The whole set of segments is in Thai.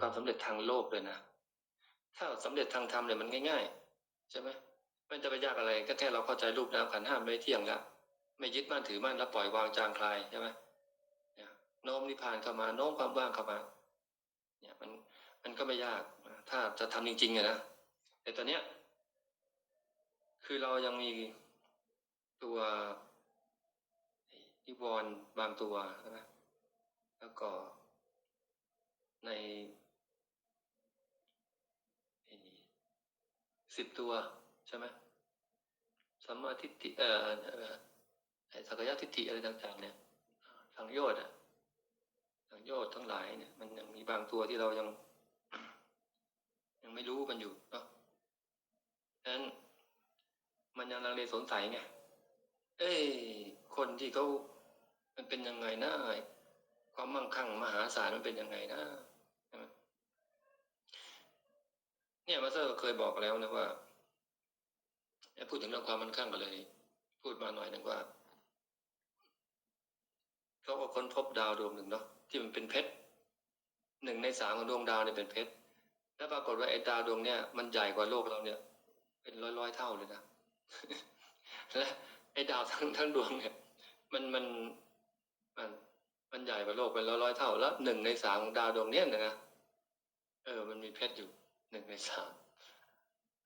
ความสำเร็จทางโลกเลยนะ ถ้าสำเร็จทางธรรมเนี่ยมันง่าย ๆ ใช่ไหมไม่จะไปยากอะไรก็แค่เราเข้าใจรูปนามขันห้ามไม่เที่ยงแล้วไม่ยึดมั่นถือมั่นแล้วปล่อยวางจางคลายใช่ไหมเนี่ยโน้มนิพพานเข้ามาโน้มความว่างเข้ามา เนี่ยมันมันก็ไม่ยากนะถ้าจะทำจริงๆอะนะแต่ตอนเนี้ย คือเรายังมีตัวนิวรณ์บางตัวใช่ไหมแล้วก็ใน สิบตัวใช่ไหมสัมมาทิฏฐิเอ่อสักยะทิฏฐิอะไรต่างๆ เนี่ยสังโยชน์อะสังโยชน์ทั้งหลายเนี่ย มันยังมีบางตัวที่เรายัง ยังไม่รู้มันอยู่เนาะฉะนั้นมันยังลังเลสงสัยไง เอ้ยคนที่เขามันเป็นยังไงนะความมั่งคั่งมหาศาลมันเป็นยังไงนะใช่ไหม เนี่ยมาสเตอร์เคยบอกแล้วนะว่าพูดถึงเรื่องความมั่นคั่งกันเลย พูดมาหน่อยนึงว่าเขาก็ค้นพบดาวดวงหนึ่งเนาะที่มันเป็นเพชรหนึ่งในสามของดวงดาวเนี่ยเป็นเพชรแล้วปรากฏว่าไอ้ดาวดวงเนี่ยมันใหญ่กว่าโลกเราเนี่ย เป็นร้อยร้อยเท่าเลยนะและไอ้ดาวทั้งทั้งดวงเนี่ย มันมันมันมันใหญ่กว่าโลกเป็นร้อยร้อยเท่า แล้วหนึ่งในสามของดาวดวงเนี้ยนะเออ มันมีเพชรอยู่ หนึ่งในสาม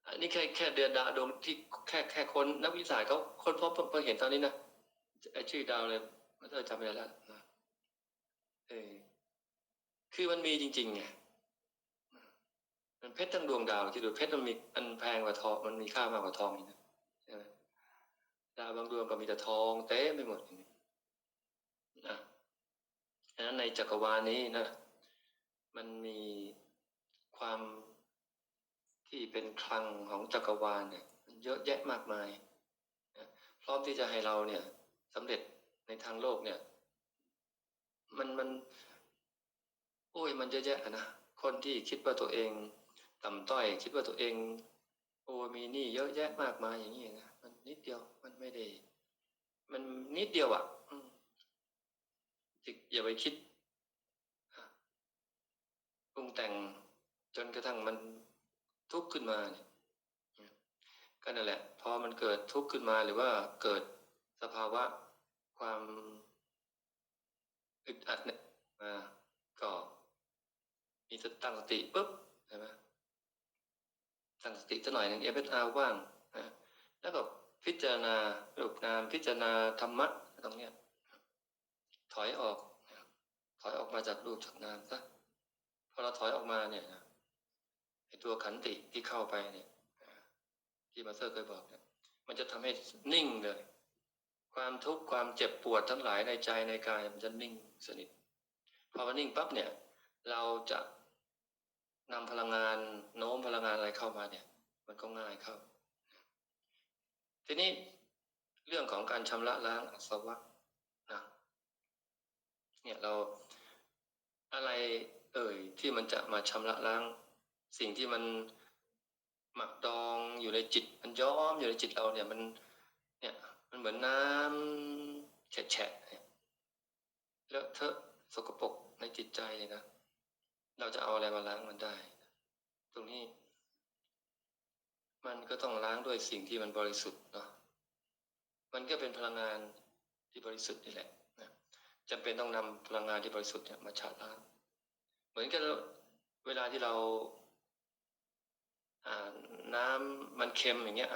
อันนี้แค่แค่เดือนดาวดวงที่แค่แค่คนนักวิทยาศาสตร์เขาค้นพบเพิ่งเพิ่งเห็นตอนนี้นะไอชื่อดาวเลยไม่เธอจำไม่ได้แล้วนะเออคือมันมีจริงๆไงมันเพชรทั้งดวงดาวที่ดูเพชรมันมีมันแพงกว่าทองมันมีค่ามากกว่าทองอีกนะใช่ไหมดาวบางดวงก็มีแต่ทองเต็มไปหมดอันี้นะฉะนั้นในจักรวาลนี้นะ มันมีความ ที่เป็นคลังของจักรวาลเนี่ยมันเยอะแยะมากมายพร้อมที่จะให้เราเนี่ยสำเร็จในทางโลกเนี่ย มันมัน โอ้ยมันเยอะแยะนะคนที่คิดว่าตัวเองต่ำต้อย คิดว่าตัวเอง โอ้มีหนี้เยอะแยะมากมายอย่างนี้นะมันนิดเดียวมันไม่ได้ มันนิดเดียวอะอืมจิอย่าไปคิดปรุงแต่งจนกระทั่งมัน ทุกข์ขึ้นมาเนี่ยก็นั่นแหละ พอมันเกิดทุกข์ขึ้นมาหรือว่าเกิดสภาวะความอึดอัดเนี่ยมาก็มีสตั้งสติปุ๊บใช่ไหมตั้งสติสักหน่อยหนึ่งเอฟเอสอาว่างนะแล้วก็พิจารณารูปนามพิจารณาธรรมะตรงเนี้ย ถอยออก ถอยออกมาจากรูปจากนามซะพอเราถอยออกมาเนี่ยนะ ตัวขันติที่เข้าไปเนี่ยที่มาเตอร์เคยบอกเนี่ยมันจะทำให้นิ่งเลย ความทุกข์ความเจ็บปวดทั้งหลายในใจในกายมันจะนิ่งสนิทพอมันนิ่งปั๊บเนี่ย เราจะนำพลังงานโน้มพลังงานอะไรเข้ามาเนี่ย มันก็ง่ายเข้า ทีนี้เรื่องของการชำระล้างอสวะนะเนี่ยเราอะไรเอ่ยที่มันจะมาชำระล้าง สิ่งที่มันหมักดองอยู่ในจิตมันย้อมอยู่ในจิตเราเนี่ยมันเนี่ยมันเหมือนน้ำแฉะๆเลอะเทอะสกปรกในจิตใจเลยนะเราจะเอาอะไรมาล้างมันได้ ตรงนี้ มันก็ต้องล้างด้วยสิ่งที่มันบริสุทธิ์เนาะมันก็เป็นพลังงานที่บริสุทธิ์นี่แหละนะจำเป็นต้องนำพลังงานที่บริสุทธิ์เนี่ยมาชาล้าง เหมือนกับเวลาที่เรา อ่าน้ำมันเค็มอย่างเงี้ย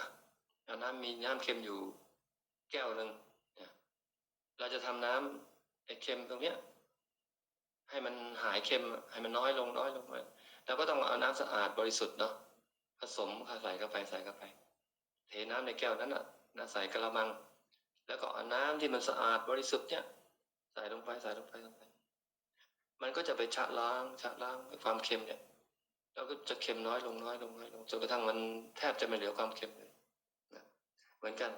เอาน้ำมีน้ำเค็มอยู่แก้วหนึ่งเราจะทำน้ำไอ้เค็มตรงเนี้ย ให้มันหายเค็ม ให้มันน้อยลงน้อยลงไปเราก็ต้องเอาน้ำสะอาดบริสุทธิ์เนาะผสมใส่เข้าไปใส่เข้าไป เทน้ำในแก้วนั้นอะนะใส่กระมัง แล้วก็เอาน้ำที่มันสะอาดบริสุทธิ์เนี่ยใส่ลงไปใส่ลงไปลงไป มันก็จะไปชะล้างชะล้างความเค็มเนี่ย แล้วก็จะเค็มน้อยลงน้อยลงน้อยลงจนกระทั่งมันแทบจะไม่เหลือความเค็มเลยนะเหมือนกัน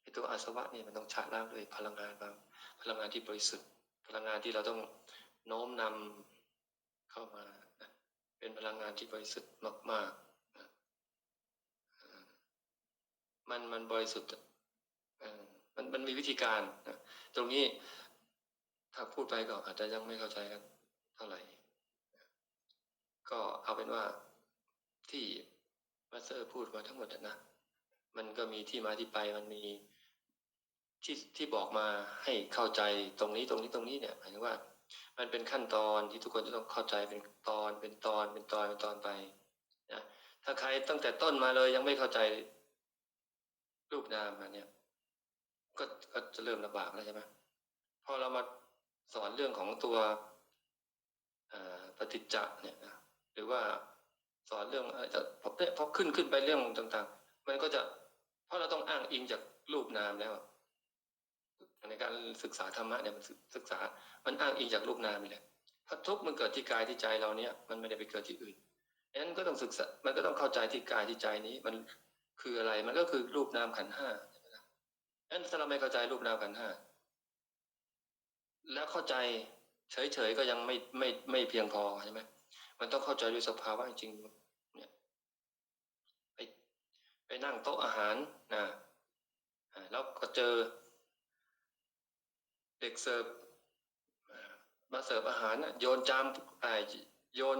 ไอตัวอาสวะนี่มันต้องชะล้างด้วยพลังงานบางพลังงานที่บริสุทธิ์ พลังงานที่เราต้องโน้มนำเข้ามานะเป็นพลังงานที่บริสุทธิ์มากๆนะอ่ามันมันบริสุทธิ์มันมันมีวิธีการนะตรงนี้ถ้าพูดไปก็อาจจะยังไม่เข้าใจกันเท่าไหร่ ก็เอาเป็นว่าที่มาสเตอร์พูดมาทั้งหมดนะมันก็มีที่มาที่ไปมันมีที่ที่บอกมาให้เข้าใจตรงนี้ตรงนี้ตรงนี้เนี่ยหมายถึงว่า มันเป็นขั้นตอนที่ทุกคนจะต้องเข้าใจเป็นตอนเป็นตอนเป็นตอนเป็นตอนไปนะถ้าใครตั้งแต่ต้นมาเลยยังไม่เข้าใจรูปนามอะเนี่ย ก็ก็จะเริ่มลำบากแล้วใช่ไหมพอเรามาสอนเรื่องของตัวปฏิจจะเนี่ยนะ หรือว่าสอนเรื่องจะพอพอขึ้นขึ้นไปเรื่องต่าง ๆ มันก็จะเพราะเราต้องอ้างอิงจากรูปนามแล้ว ในการศึกษาธรรมะเนี่ยมันศึกษา มันอ้างอิงจากรูปนามนี่แหละพระทุกข์มันเกิดที่กายที่ใจเราเนี่ย มันไม่ได้ไปเกิดที่อื่นดังนั้นก็ต้องศึกษา มันก็ต้องเข้าใจที่กายที่ใจนี้ มันคืออะไร มันก็คือรูปนามขันห้าใช่ไหมล่ะดังนั้นถ้าเราไม่เข้าใจรูปนามขันห้าแล้วเข้าใจเฉยๆก็ยังไม่ไม่ไม่เพียงพอใช่ไหม มันต้องเข้าใจด้วยสภาวะจริงเนี่ยไปไปนั่งโต๊ะอาหารนะแล้วก็เจอเด็กเสิร์ฟมาเสิร์ฟอาหารน่ะโยนจามไอโยน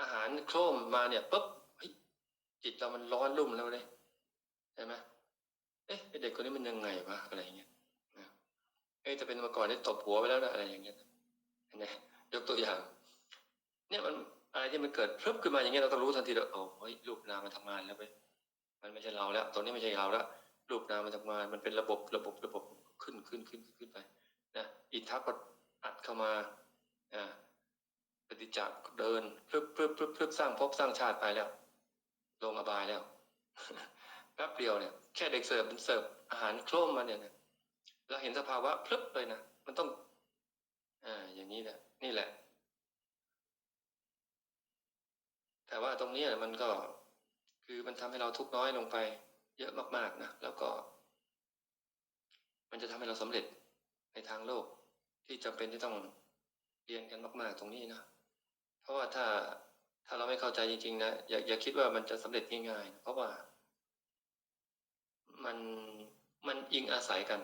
อาหารโครมมาเนี่ยปุ๊บจิตเรามันร้อนรุ่มแล้วเลยใช่ไหมเอ๊ะเด็กคนนี้มันยังไงวะอะไรอย่างเงี้ยเอ๊ะจะเป็นมาก่อนได้ตบหัวไปแล้วนะอะไรอย่างเงี้ยเห็นไหมยกตัวอย่าง เนี่ยมันอะไรที่มันเกิดพรึบขึ้นมาอย่างเงี้ยเราต้องรู้ทันทีแล้วโอ้ยรูปนามมันทำงานแล้วไปมันไม่ใช่เราแล้วตอนนี้ไม่ใช่เราแล้วรูปนามมันทำงานมันเป็นระบบระบบระบบขึ้นขึ้นขึ้นขึ้นไปนะอิทัพก็อัดเข้ามาอ่าปฏิจจ์เดินพรึบพรึบพรึบพรึบสร้างภพสร้างชาติไปแล้ว ลงอบายแล้วแป๊บเดียวเนี่ยแค่เด็กเสิร์ฟมันเสิร์ฟอาหารโครมมาเนี่ยเราเห็นสภาวะพรึบเลยนะมันต้องอ่าอย่างนี้แหละนี่แหละ ต่ว่าตรงนี้มันก็คือมันทำให้เราทุกน้อยลงไป เยอะมากๆนะแล้วก็ มันจะทำให้เราสำเร็จในทางโลก ที่จำเป็นที่ต้องเรียนกันมาก ๆ ตรงนี้นะเพราะว่าถ้าถ้าเราไม่เข้าใจจริง ๆ นะอย่าอย่าคิดว่ามันจะสำเร็จง่ายๆเพราะว่า มันมันอิงอาศัยกัน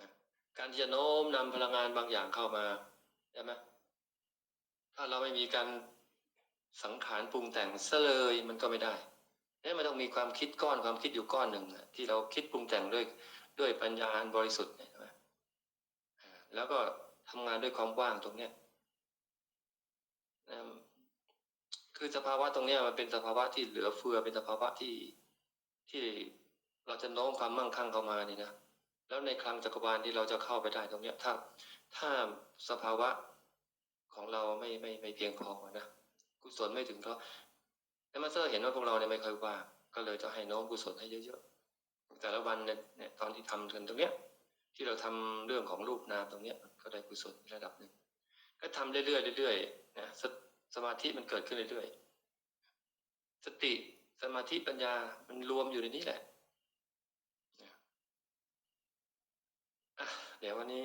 นะการที่จะโน้มนำพลังงานบางอย่างเข้ามาใช่ไหมถ้าเราไม่มีการ สังขารปรุงแต่งซะเลยมันก็ไม่ได้เนี่ยมันต้องมีความคิดก้อนความคิดอยู่ก้อนหนึ่งอะที่เราคิดปรุงแต่งด้วยด้วยปัญญาอันบริสุทธิ์เนี่ยใช่ไหมแล้วก็ทำงานด้วยความว่างตรงเนี้ยนะคือสภาวะตรงเนี้ยมันเป็นสภาวะที่เหลือเฟือเป็นสภาวะที่ที่เราจะโน้มความมั่งคั่งเข้ามานี่นะแล้วในคลังจักรวาลที่เราจะเข้าไปได้ตรงเนี้ยถ้าถ้าสภาวะของเราไม่ไม่ไม่เพียงพอนะ กุศลไม่ถึงเพราะแต่มาสเตอร์เห็นว่าพวกเราเนี่ยไม่ค่อยว่างก็เลยจะให้น้มกุศลให้เยอะๆแต่ละวันเนี่ยตอนที่ทำกันตรงเนี้ย ที่เราทำเรื่องของรูปนามตรงเนี้ย ก็ได้กุศลระดับหนึ่งก็ทำเรื่อยๆเรื่อยๆนะสสมาธิมันเกิดขึ้นเรื่อยๆสติสมาธิปัญญามันรวมอยู่ในนี้แหละนะอะเดี๋ยววันนี้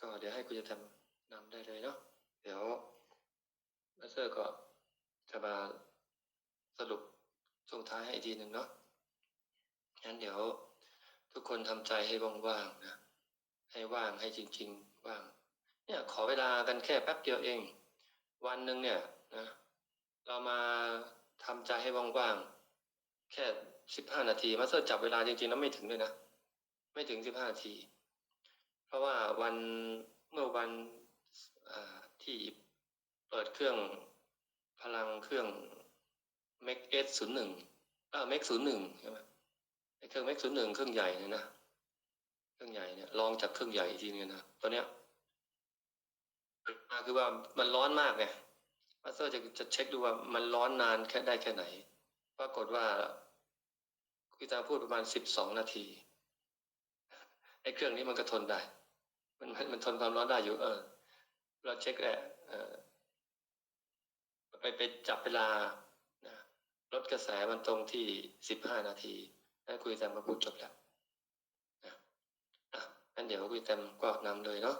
ก็เดี๋ยวให้คุณจะทำนำได้เลยเนาะเดี๋ยวมาสเตอร์ก็ จะมาสรุปช่งท้ายให้อีกทีหนึ่งเนาะงั้นเดี๋ยวทุกคนทำใจให้ว่างๆนะ ให้ว่างให้จริง ๆ ว่าง เนี่ย ขอเวลากันแค่แป๊บเดียวเอง วันหนึ่งเนี่ยนะเรามาทำใจให้ว่างๆแค่สิบห้านาทีมาสเตอร์จับเวลาจริงๆแล้วไม่ถึงเลยนะไม่ถึงสิบห้านาที เพราะว่าวันเมื่อวันที่เปิดเครื่อง พลังเครื่อง Mac S ศูนย์หนึ่งอ่า Mac ศูนย์หนึ่งใช่ไหมไอเครื่อง Mac ศูนย์หนึ่งเครื่องใหญ่เนี่ยนะเครื่องใหญ่เนี่ยลองจากเครื่องใหญ่อีกทีนึงนะตอนเนี้ยมาคือว่ามันร้อนมากไงมาสเตอร์จะจะเช็คดูว่ามันร้อนนานแค่ได้แค่ไหน ปรากฏว่าคุยตาพูดประมาณสิบสองนาทีไอ้เครื่องนี้มันก็ทนได้ มันมันมันทนความร้อนได้อยู่ เออ เราเช็คแหละเออ ไปไปจับเวลานะลดกระแสมันตรงที่สิบห้านาทีแล้าคุยตามมาพูดจบแล้วอะงั้นเดี๋ยวคุยแตมก็นำเลยเนาะ